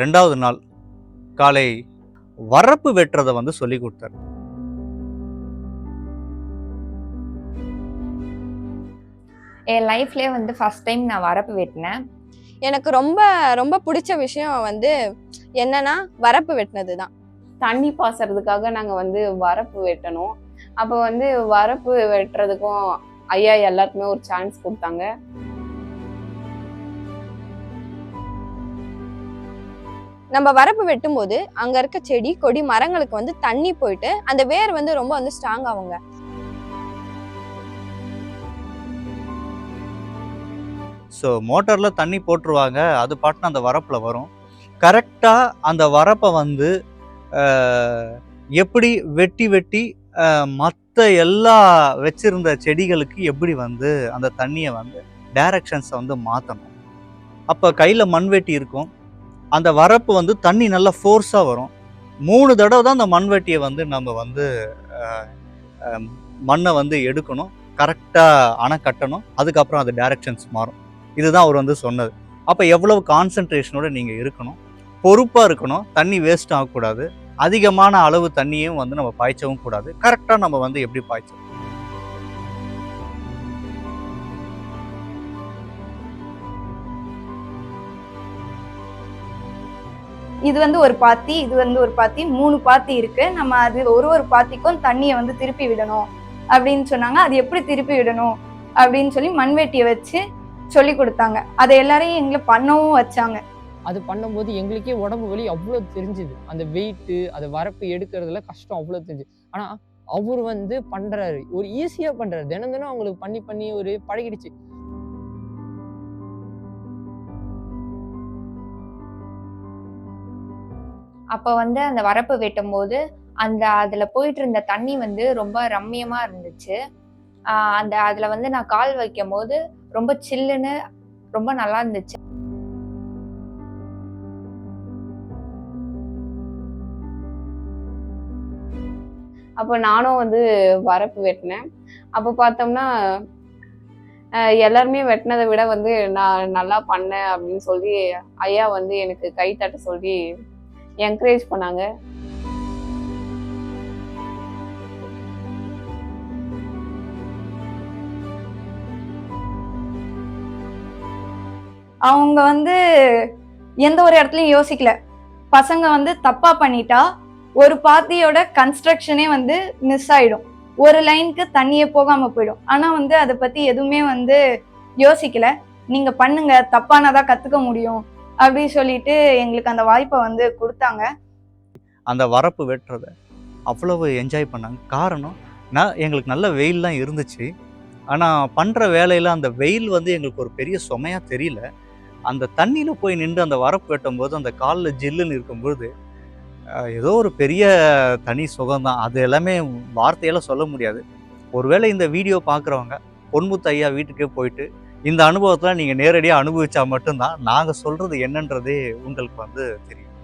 ரெண்டாவது நாள் காலை வரப்பு வெட்டுறதை வந்து சொல்லி கொடுத்தார். என் லைஃப்லேயே வந்து ஃபர்ஸ்ட் டைம் நான் வரப்பு வெட்டினேன். எனக்கு ரொம்ப ரொம்ப பிடிச்ச விஷயம் வந்து என்னன்னா வரப்பு வெட்டினது தான் தண்ணி பாசறதுக்காக நாங்கள் வந்து வரப்பு வெட்டணும். அப்போ வந்து வரப்பு வெட்டுறதுக்கும் ஐயா எல்லாருக்குமே ஒரு சான்ஸ் கொடுத்தாங்க. நம்ம வரப்பு வெட்டும்போது அங்க இருக்க செடி கொடி மரங்களுக்கு வந்து தண்ணி போயிட்டு அந்த வேர் வந்து ரொம்ப வந்து ஸ்ட்ராங் ஆகுங்க. ஸோ மோட்டரில் தண்ணி போட்டுருவாங்க. அது பாட்டுன்னு அந்த வரப்பில் வரும். கரெக்டாக அந்த வரப்பை வந்து எப்படி வெட்டி வெட்டி மற்ற எல்லா வச்சிருந்த செடிகளுக்கு எப்படி வந்து அந்த தண்ணியை வந்து டைரக்ஷன்ஸை வந்து மாற்றணும் அப்போ கையில் மண்வெட்டி இருக்கும். அந்த வரப்பு வந்து தண்ணி நல்லா ஃபோர்ஸாக வரும். மூணு தடவை தான் அந்த மண்வெட்டியை வந்து நம்ம வந்து மண்ணை வந்து எடுக்கணும். கரெக்டாக அணை கட்டணும். அதுக்கப்புறம் அது டைரக்ஷன்ஸ் மாறும். இதுதான் அவர் வந்து சொன்னது. அப்போ எவ்வளவு கான்சென்ட்ரேஷனோட நீங்கள் இருக்கணும்? பொறுப்பாக இருக்கணும். தண்ணி வேஸ்ட் ஆகக்கூடாது. அதிகமான அளவு தண்ணியும் வந்து நம்ம பாய்ச்சவும் கூடாது. கரெக்டாக நம்ம வந்து எப்படி பாய்ச்சணும்? இது வந்து ஒரு பாத்தி இது வந்து ஒரு பாத்தி மூணு பாத்தி இருக்கு. நம்ம அது ஒரு ஒரு பாத்திக்கும் தண்ணியை வந்து திருப்பி விடணும். அப்படின்னு சொன்னாங்க. அது எப்படி திருப்பி விடணும்? அப்படின்னு சொல்லி மண்வெட்டியை வச்சு சொல்லி கொடுத்தாங்க. அதை எல்லாரையும் எங்களை பண்ணவும் வச்சாங்க. அது பண்ணும்போது எங்களுக்கே உடம்பு வலி அவ்வளோ தெரிஞ்சுது. அந்த வெயிட்டு அதை வரப்பு எடுக்கிறதுல கஷ்டம் அவ்வளோ தெரிஞ்சு ஆனால் அவர் வந்து பண்றாரு. ஒரு ஈஸியாக பண்ணுறாரு தினம் தினம் அவங்களுக்கு பண்ணி பண்ணி ஒரு பழகிடுச்சு. அப்போ வந்து அந்த வரப்பு வெட்டும் போது அந்த அதுல போயிட்டு இருந்த தண்ணி வந்து ரொம்ப ரம்மியமா இருந்துச்சு. ஆஹ் அந்த அதுல வந்து நான் கால் வைக்கும் போது ரொம்ப சில்லுன்னு ரொம்ப நல்லா இருந்துச்சு. அப்போ நானும் வந்து வரப்பு வெட்டினேன். அப்போ பார்த்தோம்னா அஹ், எல்லாருமே வெட்டினதை விட வந்து நான் நல்லா பண்ணேன் அப்படின்னு சொல்லி ஐயா வந்து எனக்கு கை தட்ட சொல்லி என்கரேஜ் பண்ணாங்க. அவங்க வந்து எந்த ஒரு இடத்துலயும் யோசிக்கல. பசங்க வந்து தப்பா பண்ணிட்டா ஒரு பாத்தியோட கன்ஸ்ட்ரக்ஷனே வந்து மிஸ் ஆயிடும். ஒரு லைனுக்கு தண்ணியே போகாம போயிடும். ஆனா வந்து அதை பத்தி எதுவுமே வந்து யோசிக்கல. நீங்க பண்ணுங்க தப்பானதா கத்துக்க முடியும். அப்படின்னு சொல்லிட்டு எங்களுக்கு அந்த வாய்ப்பை வந்து கொடுத்தாங்க. அந்த வரப்பு வெட்டுறதை அவ்வளவு என்ஜாய் பண்ணாங்க. காரணம் நான் எங்களுக்கு நல்ல வெயில்லாம் இருந்துச்சு. ஆனால் பண்ணுற வேலையில் அந்த வெயில் வந்து எங்களுக்கு ஒரு பெரிய சுமையாக தெரியல. அந்த தண்ணியில் போய் நின்று அந்த வரப்பு வெட்டும்போது அந்த காலில் ஜில்லுன்னு இருக்கும்பொழுது ஏதோ ஒரு பெரிய தனி சுகம்தான் அது எல்லாமே வார்த்தையெல்லாம் சொல்ல முடியாது. ஒருவேளை இந்த வீடியோ பார்க்குறவங்க பொன்முத்து ஐயா வீட்டுக்கே போயிட்டு இந்த அனுபவத்தில் நீங்கள் நேரடியாக அனுபவித்தா மட்டும்தான் நாங்கள் சொல்கிறது என்னன்றதே உங்களுக்கு வந்து தெரியும்.